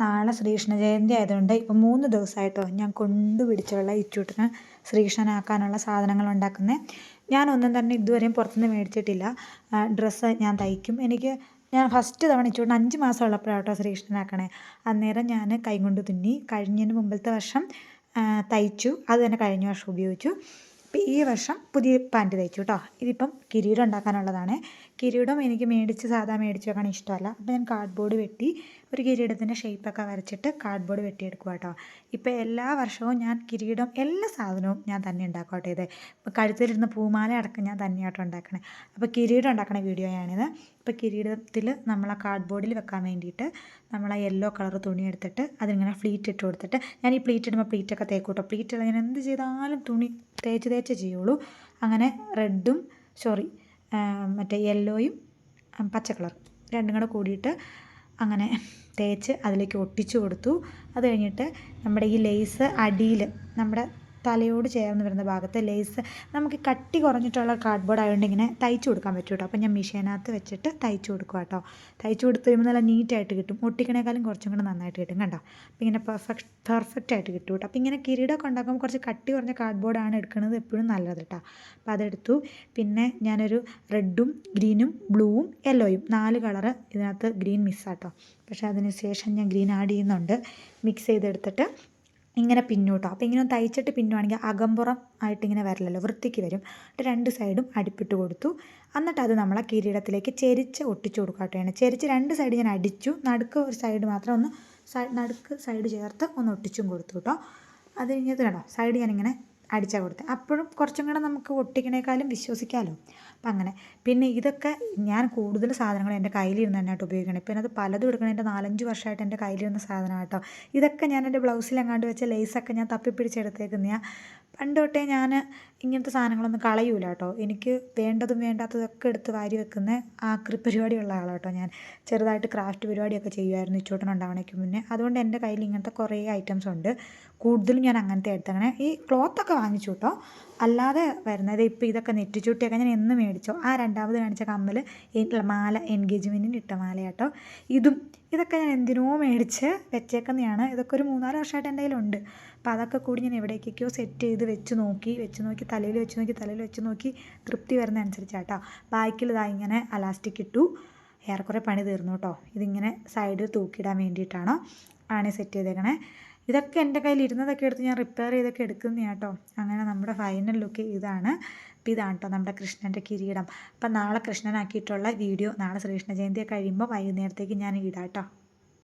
നാളെ ശ്രീകൃഷ്ണ ജയന്തി ആയതുകൊണ്ട് ഇപ്പം മൂന്ന് ദിവസമായിട്ടോ ഞാൻ കൊണ്ടുപിടിച്ചുള്ള ഇച്ചൂട്ടിന് ശ്രീകൃഷ്ണനാക്കാനുള്ള സാധനങ്ങൾ ഉണ്ടാക്കുന്നത് ഞാനൊന്നും തന്നെ ഇതുവരെയും പുറത്തുനിന്ന് മേടിച്ചിട്ടില്ല. ഡ്രസ്സ് ഞാൻ തയ്ക്കും. എനിക്ക് ഞാൻ ഫസ്റ്റ് തവണ ഇച്ചൂട്ടിന് അഞ്ച് മാസം ഉള്ളപ്പോഴാട്ടോ ശ്രീകൃഷ്ണനാക്കണേ. അന്നേരം ഞാൻ കൈകൊണ്ട് തുന്നി കഴിഞ്ഞതിന് മുമ്പത്തെ വർഷം തയ്ച്ചു. അത് തന്നെ കഴിഞ്ഞ വർഷം ഉപയോഗിച്ചു. ഇപ്പം ഈ വർഷം പുതിയ പാന്റ് തയ്ച്ചു കേട്ടോ ഇതിപ്പം കിരീടം ഉണ്ടാക്കാനുള്ളതാണ്. കിരീടം എനിക്ക് മേടിച്ച് സാധാ മേടിച്ച് വെക്കാൻ ഇഷ്ടമല്ല. അപ്പോൾ ഞാൻ കാർഡ്ബോർഡ് വെട്ടി ഒരു കിരീടത്തിന്റെ ഷേപ്പൊക്കെ വരച്ചിട്ട് കാർഡ്ബോർഡ് വെട്ടിയെടുക്കുക കേട്ടോ ഇപ്പോൾ എല്ലാ വർഷവും ഞാൻ കിരീടം എല്ലാ സാധനവും ഞാൻ തന്നെ ഉണ്ടാക്കട്ടെ ഇത്. ഇപ്പോൾ കഴുത്തിലിരുന്ന പൂമാല അടക്കം ഞാൻ തന്നെയായിട്ട് ഉണ്ടാക്കണേ. അപ്പോൾ കിരീടം ഉണ്ടാക്കണ വീഡിയോയാണിത് ഇപ്പോൾ കിരീടത്തിൽ നമ്മൾ ആ കാർഡ്ബോർഡിൽ വെക്കാൻ വേണ്ടിയിട്ട് നമ്മൾ ആ യെല്ലോ കളർ തുണി എടുത്തിട്ട് അതിങ്ങനെ ഫ്ലീറ്റ് ഇട്ട് കൊടുത്തിട്ട് ഞാൻ ഈ പ്ലീറ്റ് ഇടുമ്പോൾ പ്ലീറ്റൊക്കെ തേക്കൂട്ടോ പ്ലീറ്റ് ഞാൻ എന്ത് ചെയ്താലും തുണി തേച്ച് തേച്ച് ചെയ്യുള്ളൂ. അങ്ങനെ റെഡും സോറി മറ്റേ യെല്ലോയും പച്ച കളർ രണ്ടും കൂടെ കൂടിയിട്ട് അങ്ങനെ തേച്ച് അതിലേക്ക് ഒട്ടിച്ചു കൊടുത്തു. അത് കഴിഞ്ഞിട്ട് നമ്മുടെ ഈ ലേസ് അടിയിൽ നമ്മുടെ തലയോട് ചേർന്ന് വരുന്ന ഭാഗത്ത് ലേസ് നമുക്ക് കട്ടി കുറഞ്ഞിട്ടുള്ള കാർഡ്ബോർഡ് ആയതുകൊണ്ട് ഇങ്ങനെ തയ്ച്ചു കൊടുക്കാൻ പറ്റും കേട്ടോ. അപ്പോൾ ഞാൻ മിഷീനകത്ത് വെച്ചിട്ട് തയ്ച്ചു കൊടുക്കുക കേട്ടോ. തയ്ച്ചു കൊടുത്ത് കഴിയുമ്പോൾ നല്ല നീറ്റായിട്ട് കിട്ടും. ഒട്ടിക്കണേക്കാളും കുറച്ചും കൂടെ നന്നായിട്ട് കിട്ടും കണ്ടോ? അപ്പോൾ ഇങ്ങനെ പെർഫെക്റ്റ് പെർഫെക്റ്റ് ആയിട്ട് കിട്ടും കേട്ടോ. അപ്പോൾ ഇങ്ങനെ കിരീടമൊക്കെ ഉണ്ടാക്കുമ്പോൾ കുറച്ച് കട്ടി കുറഞ്ഞ കാർഡ്ബോർഡാണ് എടുക്കുന്നത് എപ്പോഴും നല്ലത് കേട്ടോ. അപ്പോൾ അതെടുത്തു. പിന്നെ ഞാനൊരു റെഡും ഗ്രീനും ബ്ലൂവും യെല്ലോയും നാല് കളറ് ഇതിനകത്ത് ഗ്രീൻ മിസ്സാട്ടോ പക്ഷേ അതിന് ശേഷം ഞാൻ ഗ്രീൻ ആഡ് ചെയ്യുന്നുണ്ട്. മിക്സ് ചെയ്തെടുത്തിട്ട് ഇങ്ങനെ പിന്നോട്ടോ. അപ്പോൾ ഇങ്ങനെ തയ്ച്ചിട്ട് പിന്നുവാണെങ്കിൽ അകമ്പുറം ആയിട്ട് ഇങ്ങനെ വരില്ലല്ലോ വൃത്തിക്ക് വരും. രണ്ട് സൈഡും അടിപ്പിട്ട് കൊടുത്തു. എന്നിട്ട് അത് നമ്മളെ കിരീടത്തിലേക്ക് ചെരിച്ച് ഒട്ടിച്ചു കൊടുക്കാട്ടെയാണ് ചെരിച്ച് രണ്ട് സൈഡ് ഞാൻ അടിച്ചു. നടുക്ക് ഒരു സൈഡ് മാത്രം ഒന്ന് നടുക്ക് സൈഡ് ചേർത്ത് ഒന്ന് ഒട്ടിച്ചും കൊടുത്തു കേട്ടോ. അത് കഴിഞ്ഞത് കണ്ടോ? സൈഡ് ഞാനിങ്ങനെ അടിച്ചാൽ കൊടുത്ത്. അപ്പോഴും കുറച്ചും കൂടെ നമുക്ക് ഒട്ടിക്കണേക്കാളും വിശ്വസിക്കാമല്ലോ അപ്പം അങ്ങനെ. പിന്നെ ഇതൊക്കെ ഞാൻ കൂടുതൽ സാധനങ്ങൾ എന്റെ കയ്യിലിരുന്ന് തന്നെയായിട്ട് ഉപയോഗിക്കണം. ഇപ്പം അത് പലതും എടുക്കണം. എന്റെ നാലഞ്ച് വർഷമായിട്ട് എന്റെ കയ്യിലിരുന്ന സാധനമാണ് കേട്ടോ ഇതൊക്കെ ഞാൻ എന്റെ ബ്ലൗസിലെങ്ങാണ്ട് വെച്ച ലേസൊക്കെ ഞാൻ തപ്പിപ്പിടിച്ചെടുത്തേക്കുന്നതാണ് പണ്ട് തൊട്ടേ ഞാൻ ഇങ്ങനത്തെ സാധനങ്ങളൊന്നും കളയൂല കേട്ടോ എനിക്ക് വേണ്ടതും വേണ്ടാത്തതൊക്കെ എടുത്ത് വാരി വെക്കുന്ന ആക്രി പരിപാടിയുള്ള ആളാണ് കേട്ടോ ഞാൻ. ചെറുതായിട്ട് ക്രാഫ്റ്റ് പരിപാടിയൊക്കെ ചെയ്യുമായിരുന്നു ഇച്ചോട്ടൻ ഉണ്ടാവണേക്ക് മുന്നേ. അതുകൊണ്ട് എന്റെ കയ്യിൽ ഇങ്ങനത്തെ കുറേ ഐറ്റംസ് ഉണ്ട്. കൂടുതലും ഞാൻ അങ്ങനത്തെ എടുത്തങ്ങനെ. ഈ ക്ലോത്തൊക്കെ വാങ്ങിച്ചു കേട്ടോ അല്ലാതെ വരുന്നത് ഇപ്പോൾ ഇതൊക്കെ നെറ്റിച്ചുട്ടിയൊക്കെ ഞാൻ എന്ന് മേടിച്ചോ? ആ രണ്ടാമത് കാണിച്ച കമ്മൽ മാല എൻഗേജ്മെന്റിന് ഇട്ട മാല കേട്ടോ ഇതും ഇതൊക്കെ ഞാൻ എന്തിനോ മേടിച്ച് വെച്ചേക്കുന്നതാണ്. ഇതൊക്കെ ഒരു മൂന്നാൽ വർഷമായിട്ട് എന്റെ കയ്യിലുണ്ട്. അപ്പോൾ അതൊക്കെ കൂടി ഞാൻ എവിടേക്കൊക്കെയോ സെറ്റ് ചെയ്ത് വെച്ച് നോക്കി വെച്ച് നോക്കി തലയിൽ വെച്ച് നോക്കി തലയിൽ വെച്ച് നോക്കി തൃപ്തി വരുന്ന അനുസരിച്ചാട്ടോ. ബാക്കിൽ ഇതാ ഇങ്ങനെ അലാസ്റ്റിക് ഇട്ടു. ഏറെക്കുറെ പണി തീർന്നു കേട്ടോ. ഇതിങ്ങനെ സൈഡിൽ തൂക്കിയിടാൻ വേണ്ടിയിട്ടാണ് ആണ് സെറ്റ് ചെയ്തേക്കണേ. ഇതൊക്കെ എന്റെ കയ്യിൽ ഇരുന്നതൊക്കെ എടുത്ത് ഞാൻ റിപ്പയർ ചെയ്തൊക്കെ എടുക്കുന്ന കേട്ടോ. അങ്ങനെ നമ്മുടെ ഫൈനൽ ലുക്ക് ഇതാണ്. അപ്പോൾ ഇതാണ് കേട്ടോ നമ്മുടെ കൃഷ്ണന്റെ കിരീടം. അപ്പം നാളെ കൃഷ്ണനാക്കിയിട്ടുള്ള വീഡിയോ നാളെ ശ്രീകൃഷ്ണ ജയന്തി കഴിയുമ്പോൾ വൈകുന്നേരത്തേക്ക് ഞാൻ ഇടാം കേട്ടോ.